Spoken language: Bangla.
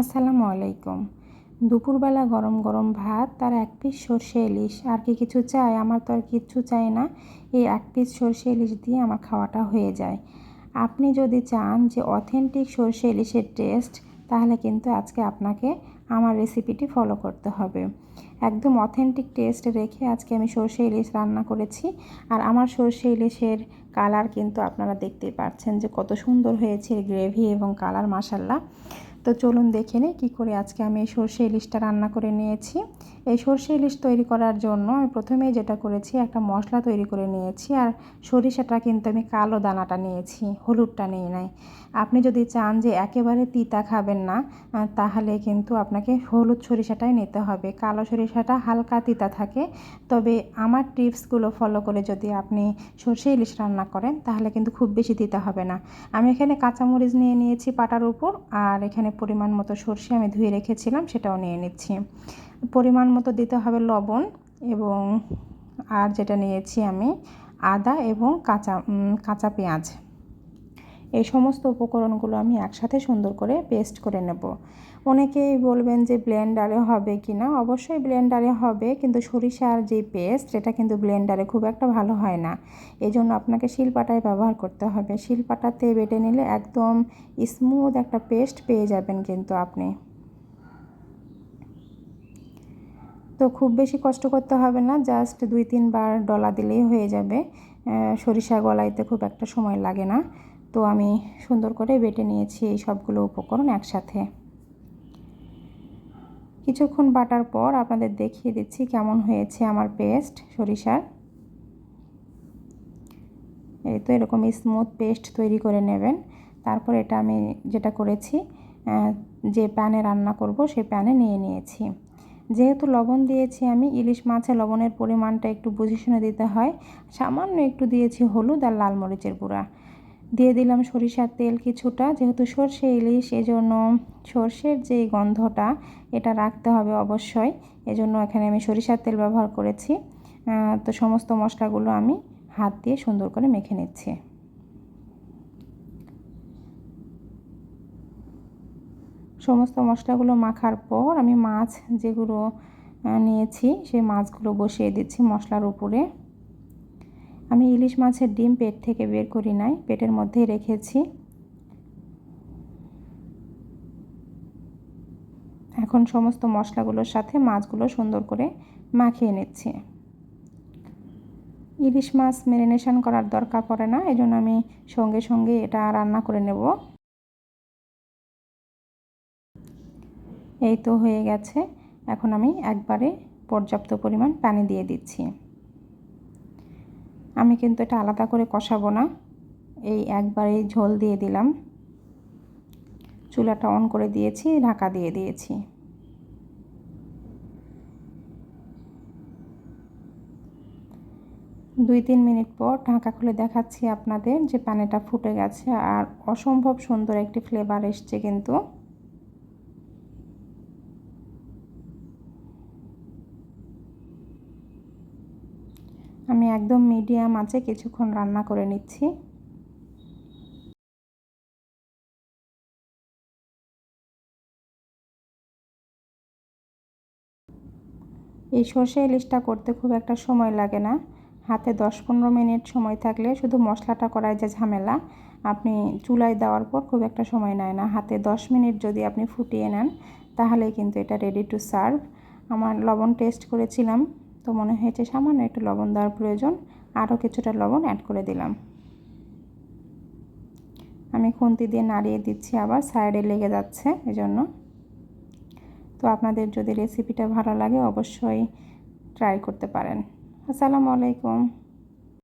আসসালামু আলাইকুম। দুপুরবেলা গরম গরম ভাত তার এক পিস সর্ষে ইলিশ। আর কি কিছু চাই? আমার তো আর কিচ্ছু চাই না। এই এক পিস সর্ষে ইলিশ দিয়ে আমার খাওয়াটা হয়ে যায়। আপনি যদি চান যে অথেন্টিক সর্ষে ইলিশের টেস্ট তাহলে কিন্তু আজকে আপনাকে আমার রেসিপিটি ফলো করতে হবে। একদম অথেন্টিক টেস্ট রেখে আজকে আমি সর্ষে ইলিশ রান্না করেছি। আর আমার সর্ষে ইলিশের কালার কিন্তু আপনারা দেখতেই পাচ্ছেন যে কত সুন্দর হয়েছে গ্রেভি এবং কালার মাসাল্লা তো চলুন দেখে নিই কী করে আজকে আমি এই সর্ষে ইলিশটা রান্না করে নিয়েছি। এই সর্ষে ইলিশ তৈরি করার জন্য আমি প্রথমেই যেটা করেছি, একটা মশলা তৈরি করে নিয়েছি আর সরিষাটা কিন্তু আমি কালো দানাটা নিয়েছি, হলুদটা নিয়ে নাই। আপনি যদি চান যে একেবারে তিতা খাবেন না তাহলে কিন্তু আপনাকে হলুদ সরিষাটাই নিতে হবে। কালো সরিষাটা হালকা তিতা থাকে, তবে আমার টিপসগুলো ফলো করে যদি আপনি সর্ষে ইলিশ রান্না করেন, তাহলে কিন্তু খুব বেশি তিতা হবে না। আমি এখানে কাঁচামরিচ নিয়ে নিয়েছি পাটার উপর, আর এখানে পরিমাণ মতো সর্ষে আমি ধুয়ে রেখেছিলাম, সেটাও নিয়ে নিচ্ছি। পরিমাণ মতো দিতে হবে লবণ এবং আর যেটা নিয়েছি আমি আদা এবং কাঁচা কাঁচা পেঁয়াজ। এই সমস্ত উপকরণগুলো আমি একসাথে সুন্দর করে পেস্ট করে নেব। অনেকেই বলবেন যে ব্লেন্ডারে হবে কি না? অবশ্যই ব্লেন্ডারে হবে, কিন্তু সরিষার যে পেস্ট সেটা কিন্তু ব্লেন্ডারে খুব একটা ভালো হয় না। এই জন্য আপনাকে শিলপাটায় ব্যবহার করতে হবে। শিলপাটাতে বেটে নিলে একদম স্মুথ একটা পেস্ট পেয়ে যাবেন কিন্তু আপনি। তো খুব বেশি কষ্ট করতে হবে না জাস্ট দুই তিনবার ডলা দিলেই হয়ে যাবে। সরিষা গলাইতে খুব একটা সময় লাগে না। তো আমি সুন্দর করে বেটে নিয়েছি এই সবগুলো উপকরণ একসাথে। কিছুক্ষণ বাটার পর আপনাদের দেখিয়ে দিচ্ছি কেমন হয়েছে আমার পেস্ট, সরিষার। এই তো এরকম স্মুথ পেস্ট তৈরি করে নেবেন। তারপর এটা আমি যেটা করেছি যে প্যানে রান্না করব সেই প্যানে নিয়ে নিয়েছি। যেহেতু লবণ দিয়েছি আমি, ইলিশ মাছে লবণের পরিমাণটা একটু বুঝে শুনে দিতে হয়। সামান্য একটু দিয়েছি হলুদ আর লাল মরিচের গুঁড়া। দিয়ে দিলাম সরিষার তেল কিছুটা, যেহেতু সর্ষে ইলিশ, এজন্য সর্ষের যে গন্ধটা এটা রাখতে হবে অবশ্যই। এজন্য এখানে আমি সরিষার তেল ব্যবহার করেছি। তো সমস্ত মশলাগুলো আমি হাত দিয়ে সুন্দর করে মেখে নিচ্ছি। সমস্ত মশলাগুলো মাখার পর আমি মাছ যেগুলো নিয়েছি, সেই মাছগুলো বসিয়ে দিচ্ছি মশলার উপরে। আমি ইলিশ মাছের ডিম পেট থেকে বের করি নাই, পেটের মধ্যেই রেখেছি। এখন সমস্ত মশলাগুলোর সাথে মাছগুলো সুন্দর করে মাখিয়ে নিচ্ছি। ইলিশ মাছ ম্যারিনেশন করার দরকার পড়ে না এই আমি সঙ্গে সঙ্গে এটা রান্না করে নেব। এই তো হয়ে গেছে, এখন আমি একবারে পর্যাপ্ত পরিমাণ পানি দিয়ে দিচ্ছি। আমি কিন্তু এটা আলাদা করে কষাবো না। এই একবারে ঝোল দিয়ে দিলাম। চুলাটা অন করে দিয়েছি, ঢাকা দিয়ে দিয়েছি। দুই তিন মিনিট পর ঢাকা খুলে দেখাচ্ছি আপনাদের যে পানিটা ফুটে গেছে আর অসম্ভব সুন্দর একটি ফ্লেভার এসছে কিন্তু। আমি একদম মিডিয়াম আছে, কিছুক্ষণ রান্না করে নিচ্ছি। এই সর্ষে ইলিশটা করতে খুব একটা সময় লাগে না। হাতে দশ পনেরো মিনিট সময় থাকলে শুধু মশলাটা করায় যে ঝামেলা। আপনি চুলায় দেওয়ার পর খুব একটা সময় নেয় না। হাতে দশ মিনিট যদি আপনি ফুটিয়ে নেন, তাহলেই কিন্তু এটা রেডি টু সার্ভ আমার লবণ টেস্ট করেছিলাম। তো মনে হয়েছে সামান্য একটু লবণ দেওয়ার প্রয়োজন। আরও কিছুটা লবণ অ্যাড করে দিলাম। আমি খুন্তি দিয়ে নাড়িয়ে দিচ্ছি, আবার সাইডে লেগে যাচ্ছে এজন্য। তো আপনাদের যদি রেসিপিটা ভালো লাগে অবশ্যই ট্রাই করতে পারেন। আসসালামু আলাইকুম।